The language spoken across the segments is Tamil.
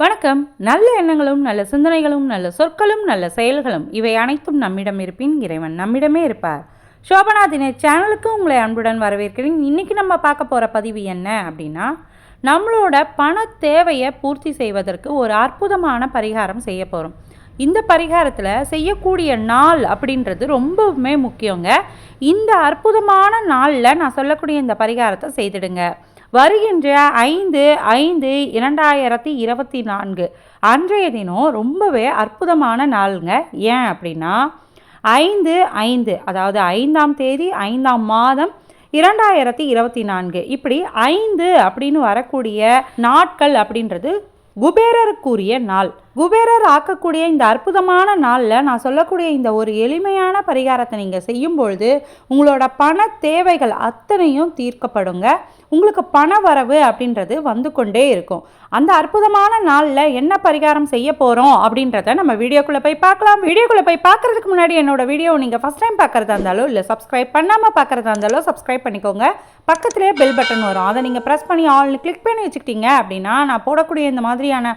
வணக்கம். நல்ல எண்ணங்களும் நல்ல சிந்தனைகளும் நல்ல சொற்களும் நல்ல செயல்களும் இவை அனைத்தும் நம்மிடம் இருப்பின் இறைவன் நம்மிடமே இருப்பார். சோபனா தினேஷ் சேனலுக்கு உங்களை அன்புடன் வரவேற்கிறேன். இன்றைக்கி நம்ம பார்க்க போகிற பதிவு என்ன அப்படின்னா நம்மளோட பண தேவையை பூர்த்தி செய்வதற்கு ஒரு அற்புதமான பரிகாரம் செய்ய போகிறோம் இந்த பரிகாரத்தில் செய்யக்கூடிய நாள் அப்படின்றது ரொம்பவுமே முக்கியங்க. இந்த அற்புதமான நாளில் நான் சொல்லக்கூடிய இந்த பரிகாரத்தை செய்திடுங்க. வருகின்ற ஐந்து ஐந்து இரண்டாயிரத்தி இருபத்தி நான்கு. அன்றைய தினம் ரொம்பவே அற்புதமான நாளுங்க. ஏன் அப்படின்னா ஐந்து ஐந்து அதாவது ஐந்தாம் தேதி ஐந்தாம் மாதம் இரண்டாயிரத்தி இருபத்தி நான்கு. இப்படி ஐந்து அப்படின்னு வரக்கூடிய நாட்கள் அப்படின்றது குபேரருக்குரிய நாள். குபேரர் ஆக்கக்கூடிய இந்த அற்புதமான நாளில் நான் சொல்லக்கூடிய இந்த ஒரு எளிமையான பரிகாரத்தை நீங்கள் செய்யும் பொழுது உங்களோட பண தேவைகள் அத்தனையும் தீர்க்கப்படுங்க. உங்களுக்கு பண வரவு அப்படின்றது வந்து கொண்டே இருக்கும். அந்த அற்புதமான நாளில் என்ன பரிகாரம் செய்ய போகிறோம் அப்படின்றத நம்ம வீடியோக்குள்ளே போய் பார்க்கலாம். வீடியோக்குள்ளே போய் பார்க்குறதுக்கு முன்னாடி என்னோட வீடியோ நீங்கள் ஃபஸ்ட் டைம் பார்க்குறதா இருந்தாலும் இல்லை சப்ஸ்கிரைப் பண்ணாமல் பார்க்குறதா இருந்தாலும் சப்ஸ்கிரைப் பண்ணிக்கோங்க. பக்கத்துலேயே பெல் பட்டன் வரும். அதை நீங்கள் ப்ரெஸ் பண்ணி ஆல் கிளிக் பண்ணி வச்சுக்கிட்டீங்க அப்படின்னா நான் போடக்கூடிய இந்த மாதிரியான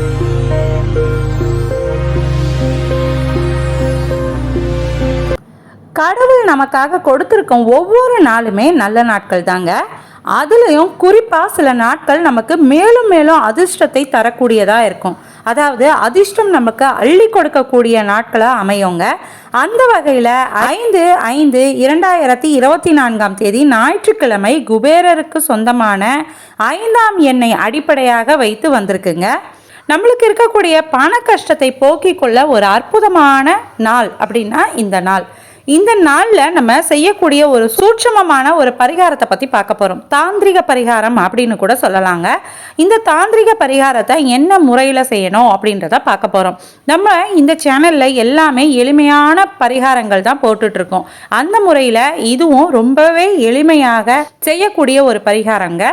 கடவுள் நமக்காக கொடுத்துருக்கும் ஒவ்வொரு நாளுமே நல்ல நாட்கள் தாங்க. அதுலேயும் குறிப்பாக சில நாட்கள் நமக்கு மேலும் மேலும் அதிர்ஷ்டத்தை தரக்கூடியதாக இருக்கும். அதாவது அதிர்ஷ்டம் நமக்கு அள்ளி கொடுக்கக்கூடிய நாட்களாக அமையுங்க. அந்த வகையில் ஐந்து ஐந்து இரண்டாயிரத்தி இருபத்தி நான்காம் தேதி ஞாயிற்றுக்கிழமை குபேரருக்கு சொந்தமான ஐந்தாம் எண்ணை அடிப்படையாக வைத்து வந்திருக்குங்க. நம்மளுக்கு இருக்கக்கூடிய பண கஷ்டத்தை போக்கிக் கொள்ள ஒரு அற்புதமான நாள் அப்படின்னா இந்த நாள். இந்த நாளில் நம்ம செய்யக்கூடிய ஒரு சூட்சமமான ஒரு பரிகாரத்தை பற்றி பார்க்க போகிறோம் தாந்திரிக பரிகாரம் அப்படின்னு கூட சொல்லலாங்க. இந்த தாந்திரிக பரிகாரத்தை என்ன முறையில் செய்யணும் அப்படின்றத பார்க்க போகிறோம் நம்ம இந்த சேனலில் எல்லாமே எளிமையான பரிகாரங்கள் தான் போட்டுட்ருக்கோம். அந்த முறையில் இதுவும் ரொம்பவே எளிமையாக செய்யக்கூடிய ஒரு பரிகாரங்க.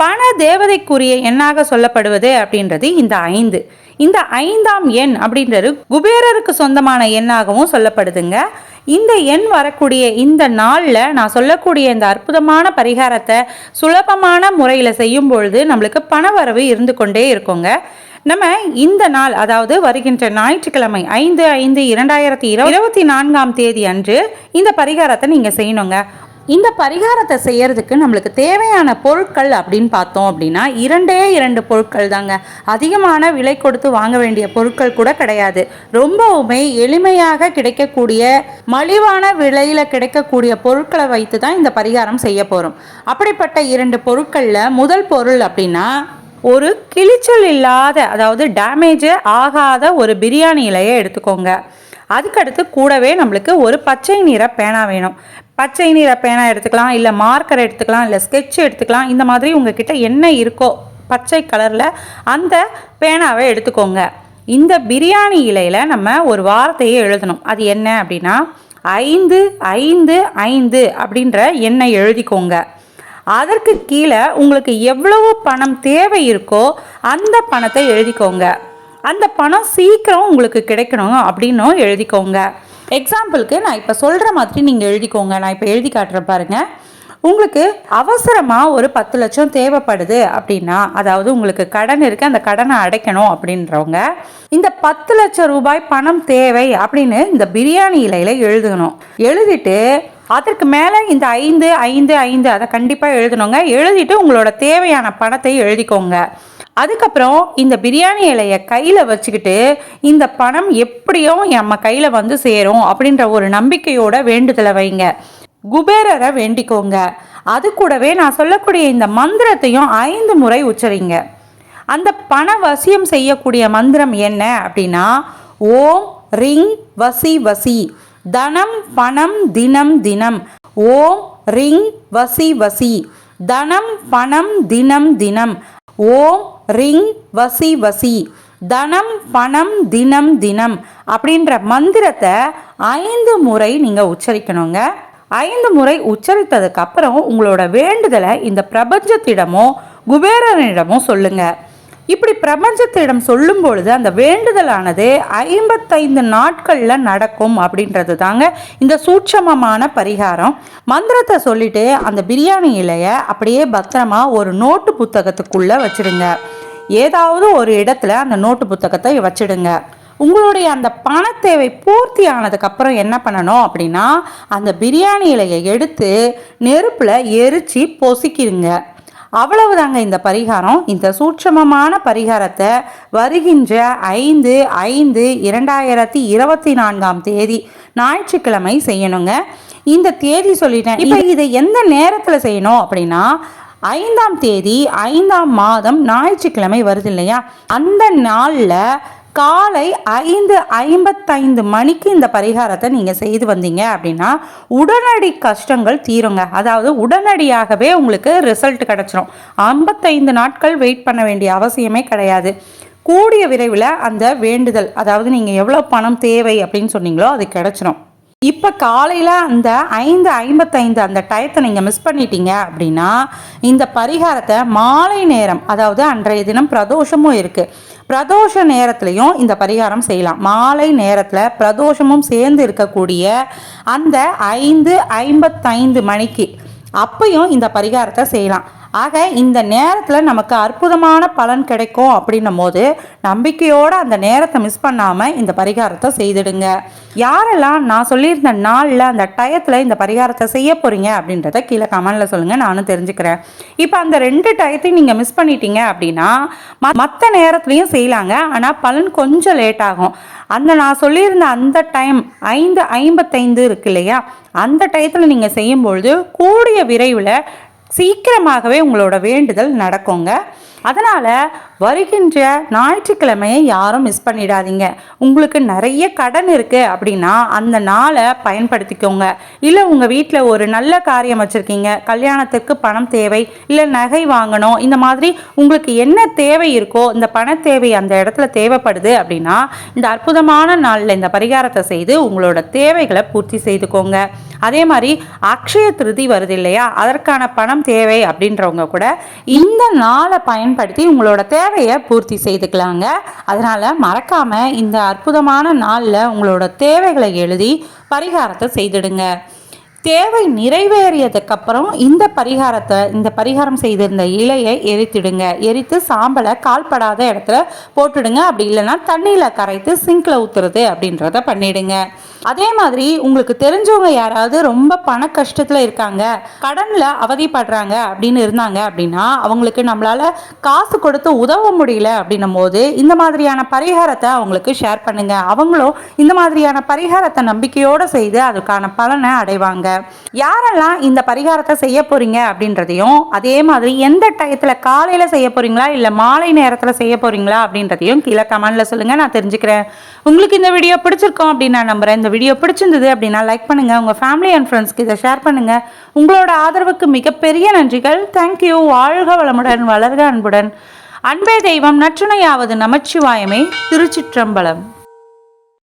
பண தேவதைக்குரிய எண்ணாக சொல்லப்படுவது அப்படின்றது இந்த ஐந்து. இந்த ஐந்தாம் எண் அப்படின்றது குபேரருக்கு சொந்தமான எண்ணாகவும் சொல்லப்படுதுங்க. இந்த எண் வரக்கூடிய இந்த நாளில் நான் சொல்லக்கூடிய இந்த அற்புதமான பரிகாரத்தை சுலபமான முறையில் செய்யும் பொழுது நம்மளுக்கு பணவரவு இருந்து கொண்டே இருக்குங்க. நம்ம இந்த நாள் அதாவது வருகின்ற ஞாயிற்றுக்கிழமை ஐந்து ஐந்து இரண்டாயிரத்தி இருபத்தி நான்காம் தேதி அன்று இந்த பரிகாரத்தை நீங்கள் செய்யணுங்க. இந்த பரிகாரத்தை செய்கிறதுக்கு நம்மளுக்கு தேவையான பொருட்கள் அப்படின்னு பார்த்தோம் அப்படின்னா இரண்டே இரண்டு பொருட்கள் தாங்க. அதிகமான விலை கொடுத்து வாங்க வேண்டிய பொருட்கள் கூட கிடையாது. ரொம்பவுமே எளிமையாக கிடைக்கக்கூடிய மலிவான விலையில் கிடைக்கக்கூடிய பொருட்களை வைத்து தான் இந்த பரிகாரம் செய்ய போகிறோம் அப்படிப்பட்ட இரண்டு பொருட்களில் முதல் பொருள் அப்படின்னா ஒரு கிளிச்சல் இல்லாத அதாவது டேமேஜ் ஆகாத ஒரு பிரியாணி இலையை எடுத்துக்கோங்க. அதுக்கடுத்து கூடவே நம்மளுக்கு ஒரு பச்சை நிற பேனா வேணும். பச்சை நிற பேனா எடுத்துக்கலாம் இல்லை மார்க்கர் எடுத்துக்கலாம் இல்லை ஸ்கெட்ச் எடுத்துக்கலாம். இந்த மாதிரி உங்ககிட்ட என்ன இருக்கோ பச்சை கலரில் அந்த பேனாவை எடுத்துக்கோங்க. இந்த பிரியாணி இலையில் நம்ம ஒரு வார்த்தையை எழுதணும். அது என்ன அப்படின்னா ஐந்து ஐந்து ஐந்து அப்படின்ற எண்ணை எழுதிக்கோங்க. அதற்கு கீழே உங்களுக்கு எவ்வளவு பணம் தேவை இருக்கோ அந்த பணத்தை எழுதிக்கோங்க. அந்த பணம் சீக்கிரம் உங்களுக்கு கிடைக்கணும் அப்படின்னும் எழுதிக்கோங்க. எக்ஸாம்பிளுக்கு நான் இப்போ சொல்கிற மாதிரி நீங்கள் எழுதிக்கோங்க. நான் இப்போ எழுதி காட்டுறேன் பாருங்கள் உங்களுக்கு அவசரமாக ஒரு பத்து லட்சம் தேவைப்படுது அப்படின்னா அதாவது உங்களுக்கு கடன் இருக்குது அந்த கடனை அடைக்கணும் அப்படின்றவங்க இந்த பத்து லட்சம் ரூபாய் பணம் தேவை அப்படின்னு இந்த பிரியாணி இலையில் எழுதணும். எழுதிட்டு அதற்கு மேலே இந்த ஐந்து ஐந்து ஐந்து அதை கண்டிப்பாக எழுதணுங்க. எழுதிட்டு உங்களோட தேவையான பணத்தை எழுதிக்கோங்க. அதுக்கப்புறம் இந்த பிரியாணி இலையை கையில் வச்சுக்கிட்டு இந்த பணம் எப்படியும் நம்ம கையில் வந்து சேரும் அப்படின்ற ஒரு நம்பிக்கையோட வேண்டுதலை வைங்க. குபேரரை வேண்டிக்கோங்க. அது கூடவே நான் சொல்லக்கூடிய இந்த மந்திரத்தையும் ஐந்து முறை உச்சரிங்க. அந்த பண வசியம் செய்யக்கூடிய மந்திரம் என்ன அப்படின்னா ஓம் ரிங் வசி வசி தனம் பணம் தினம் தினம். ஓம் ரிங் வசி வசி தனம் பணம் தினம் தினம். ஓம் ரிங் வசி வசி. தனம் பணம் தினம் தினம். அப்படின்ற மந்திரத்தை ஐந்து முறை நீங்கள் உச்சரிக்கணுங்க. ஐந்து முறை உச்சரித்ததுக்கு அப்புறம் உங்களோட வேண்டுதலை இந்த பிரபஞ்சத்திடமோ குபேரனிடமோ சொல்லுங்கள் இப்படி பிரபஞ்சத்திடம் சொல்லும் பொழுது அந்த வேண்டுதலானது ஐம்பத்தைந்து நாட்களில் நடக்கும் அப்படின்றது தாங்க இந்த சூட்சமமான பரிகாரம். மந்திரத்தை சொல்லிட்டு அந்த பிரியாணி இலையை அப்படியே பத்திரமா ஒரு நோட்டு புத்தகத்துக்குள்ளே வச்சிடுங்க. ஏதாவது ஒரு இடத்துல அந்த நோட்டு புத்தகத்தை வச்சிடுங்க. உங்களுடைய அந்த பண தேவை பூர்த்தி ஆனதுக்கப்புறம் என்ன பண்ணணும் அப்படின்னா அந்த பிரியாணி இலையை எடுத்து நெருப்பில் எரிச்சு பொசிக்கிடுங்க. அவ்வளவுதாங்க இந்த பரிகாரம். இந்த சூட்சமமான பரிகாரத்தை வருகின்ற ஐந்து ஐந்து இரண்டாயிரத்தி இருபத்தி நான்காம் தேதி ஞாயிற்றுக்கிழமை செய்யணுங்க. இந்த தேதி சொல்லிட்டேன். இப்போ இதை எந்த நேரத்தில் செய்யணும் அப்படின்னா ஐந்தாம் தேதி ஐந்தாம் மாதம் ஞாயிற்றுக்கிழமை வருது இல்லையா? அந்த நாளில் காலை ஐந்து ஐம்பத்தைந்து மணிக்கு இந்த பரிகாரத்தை நீங்கள் செய்து வந்தீங்க அப்படின்னா உடனடி கஷ்டங்கள் தீருங்க. அதாவது உடனடியாகவே உங்களுக்கு ரிசல்ட் கிடச்சிரும். ஐம்பத்தைந்து நாட்கள் வெயிட் பண்ண வேண்டிய அவசியமே கிடையாது. கூடிய விரைவில் அந்த வேண்டுதல் அதாவது நீங்கள் எவ்வளோ பணம் தேவை அப்படின்னு சொன்னீங்களோ அது கிடச்சிரும். இப்போ காலையில் அந்த ஐந்து ஐம்பத்தைந்து அந்த டயத்தை நீங்கள் மிஸ் பண்ணிட்டீங்க அப்படின்னா இந்த பரிகாரத்தை மாலை நேரம் அதாவது அன்றைய தினம் பிரதோஷமும் இருக்குது பிரதோஷ நேரத்துலையும் இந்த பரிகாரம் செய்யலாம். மாலை நேரத்தில் பிரதோஷமும் சேர்ந்து இருக்கக்கூடிய அந்த ஐந்து ஐம்பத்தைந்து மணிக்கு அப்பையும் இந்த பரிகாரத்தை செய்யலாம். ஆக இந்த நேரத்தில் நமக்கு அற்புதமான பலன் கிடைக்கும் அப்படின்னும் போது நம்பிக்கையோடு அந்த நேரத்தை மிஸ் பண்ணாமல் இந்த பரிகாரத்தை செய்திடுங்க. யாரெல்லாம் நான் சொல்லியிருந்த நாளில் அந்த டயத்தில் இந்த பரிகாரத்தை செய்ய போகிறீங்க அப்படின்றத கீழே கமெண்டில் சொல்லுங்கள் நானும் தெரிஞ்சுக்கிறேன். இப்போ அந்த ரெண்டு டயத்தையும் நீங்கள் மிஸ் பண்ணிட்டீங்க அப்படின்னா மற்ற நேரத்துலையும் செய்யலாங்க. ஆனால் பலன் கொஞ்சம் லேட் ஆகும். அந்த நான் சொல்லியிருந்த அந்த டைம் ஐந்து ஐம்பத்தைந்து இருக்கு இல்லையா? அந்த டயத்தில் நீங்கள் செய்யும்பொழுது கூடிய விரைவில் சீக்கிரமாகவே உங்களோட வேண்டுதல் நடக்குங்க. அதனால் வருகின்ற ஞாயிற்றுக்கிழமையை யாரும் மிஸ் பண்ணிடாதீங்க. உங்களுக்கு நிறைய கடன் இருக்குது அப்படின்னா அந்த நாளை பயன்படுத்திக்கோங்க. இல்லை உங்கள் வீட்டில் ஒரு நல்ல காரியம் வச்சுருக்கீங்க. கல்யாணத்துக்கு பணம் தேவை இல்லை நகை வாங்கணும் இந்த மாதிரி உங்களுக்கு என்ன தேவை இருக்கோ இந்த பண தேவை அந்த இடத்துல தேவைப்படுது அப்படின்னா இந்த அற்புதமான நாளில் இந்த பரிகாரத்தை செய்து உங்களோட தேவைகளை பூர்த்தி செய்துக்கோங்க. அதே மாதிரி அக்ஷய திருதி வருது இல்லையா? அதற்கான பணம் தேவை அப்படின்றவங்க கூட இந்த நாளை பயன்படுத்தி உங்களோட தேவையை பூர்த்தி செய்துக்கலாங்க. அதனால் மறக்காமல் இந்த அற்புதமான நாளில் உங்களோட தேவைகளை எழுதி பரிகாரத்தை செய்திடுங்க. தேவை நிறைவேறியதுக்கப்புறம் இந்த பரிகாரத்தை இந்த பரிகாரம் செய்திருந்த இலையை எரித்திடுங்க. எரித்து சாம்பலை கால்படாத இடத்துல போட்டுடுங்க. அப்படி இல்லைன்னா தண்ணியில் கரைத்து சிங்கில் ஊற்றுறது அப்படின்றத பண்ணிடுங்க. அதே மாதிரி உங்களுக்கு தெரிஞ்சவங்க யாராவது ரொம்ப பண கஷ்டத்தில் இருக்காங்க கடனில் அவதிப்படுறாங்க அப்படின்னு இருந்தாங்க அப்படின்னா அவங்களுக்கு நம்மளால் காசு கொடுத்து உதவ முடியல அப்படின்னும் போது இந்த மாதிரியான பரிகாரத்தை அவங்களுக்கு ஷேர் பண்ணுங்கள் அவங்களும் இந்த மாதிரியான பரிகாரத்தை நம்பிக்கையோடு செய்து அதுக்கான பலனை அடைவாங்க. யாரெல்லாம் இந்த பரிகாரத்தை செய்ய போறீங்க அப்படின்றதையும் அதே மாதிரி எந்த டயத்தில் காலையில் செய்ய போறீங்களா இல்லை மாலை நேரத்தில் செய்ய போறீங்களா அப்படின்றதையும் கீழே கமெண்ட்ல சொல்லுங்க நான் தெரிஞ்சுக்கிறேன். உங்களுக்கு இந்த வீடியோ பிடிச்சிருக்கோம் அப்படின்னு நான் நம்புறேன். இந்த வீடியோ பிடிச்சிருந்தது அப்படின்னா லைக் பண்ணுங்கள் உங்கள் ஃபேமிலி அண்ட் ஃப்ரெண்ட்ஸ்க்கு இதை ஷேர் பண்ணுங்கள் உங்களோட ஆதரவுக்கு மிகப்பெரிய நன்றிகள். தேங்க்யூ வாழ்க வளமுடன் வளர்க அன்புடன். அன்பே தெய்வம் நற்றுணையாவது நமச்சிவாயமே. திருச்சிற்றம்பலம்.